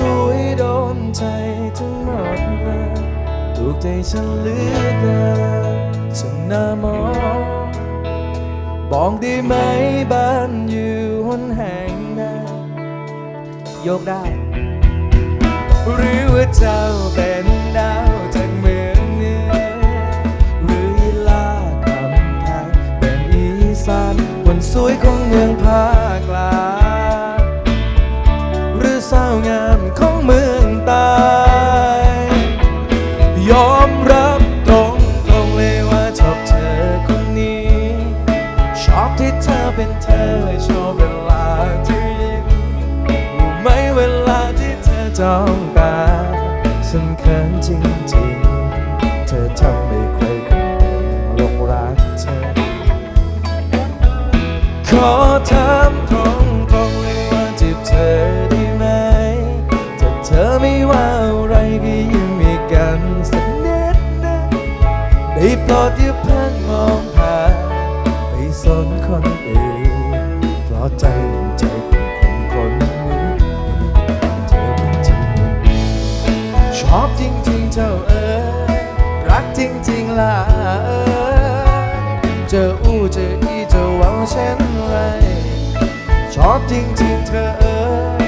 สวยโดนใจทั้งหมดเลยถูกใจฉันเลือเกินจนน่ามองบอกได้ไหมบ้านอยู่หนแห่งใดโยกได้ หรือว่าเจ้าเป็น สาวงามของเมืองต้ยอมรับตรงตรงๆเลยว่าชอบเธอคนนี้ ชอบที่เธอเป็นเธอชอบเวลาที่ยิ้มรู้ไหมเวลาที่เธอจ้องตาฉันเขินจริงๆ เธอทำให้ใครคนหนึ่งหลงรักเธอ ขอถาม ได้โปรดอย่าเพิ่งมองผ่านไปสนคนอื่นเพราะใจหนึ่งใจของคนนี้เธอเป็นจริงชอบจริงๆเจ้าเอ๋ยรักจริงๆล่ะเอ๋ยเจออู้เจออีเจอเว้าเช่นไรชอบจริงๆเธอเอ๋ย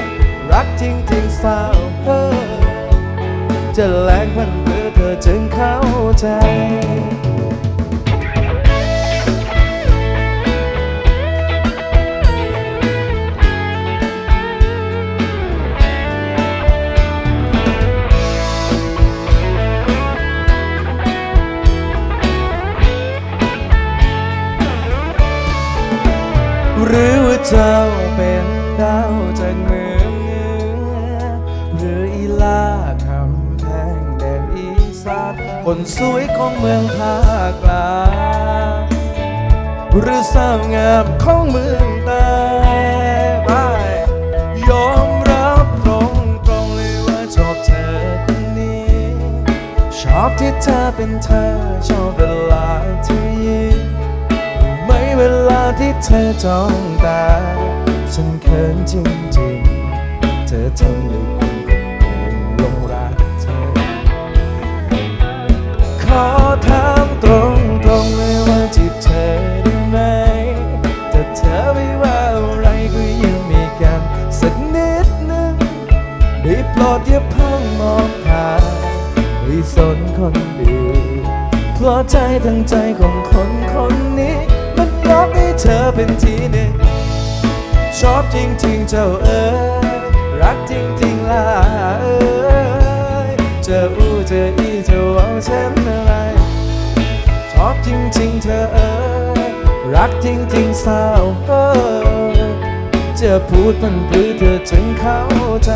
รักจริงๆสาวเอ๋ยจะแลกมันเพื่อเธอจึงเข้าใจ หรือว่าเจ้าเป็นดาวจากเมืองเหนือหรืออีลาคำแพงแดนอีสานคนสวยของเมืองภาคกลางหรือสาวงามของเมืองใต้ไปยอมรับตรงตรงเลยว่าชอบเธอคนนี้ ชอบที่เธอเป็นเธอ ชอบเวลาที่ยิ้ เธอจ้องตา ฉันเขินจริงๆ เธอทำให้คนคนหนึ่งลงรักเธอ ขอถามตรงๆเลยว่าจีบเธอได้ไหมถ้าเธอไม่ว่าอะไรก็ยังมีกันสักนิดนึงได้โปรดอย่าเพิ่งมองผ่านให้สนคนอื่นเพราะใจทั้งใจของคนคน เป็นทีหนึ่งชอบจริงๆเจ้าเอ๋ยรักจริงๆล่ะเอ๋ยเจออู้เจออีเจอเอาฉันอะไรชอบจริงๆเธอเอ๋ยรักจริงๆสาวเอ๋ยจะพูดมันหรือเธอจึงเข้าใจ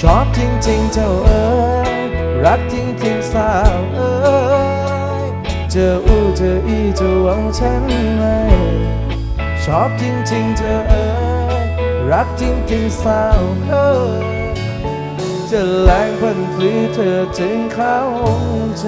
ชอบจริงๆเจ้าเอ๋ยรักจริงๆสาวเอ๋ย เจออู้เจออีเจอหวังฉันไหมชอบจริงๆเธอเอ๋ยรักจริงๆสาวเอ๋ยจะแรงพันพลีเธอจึงเข้าใจ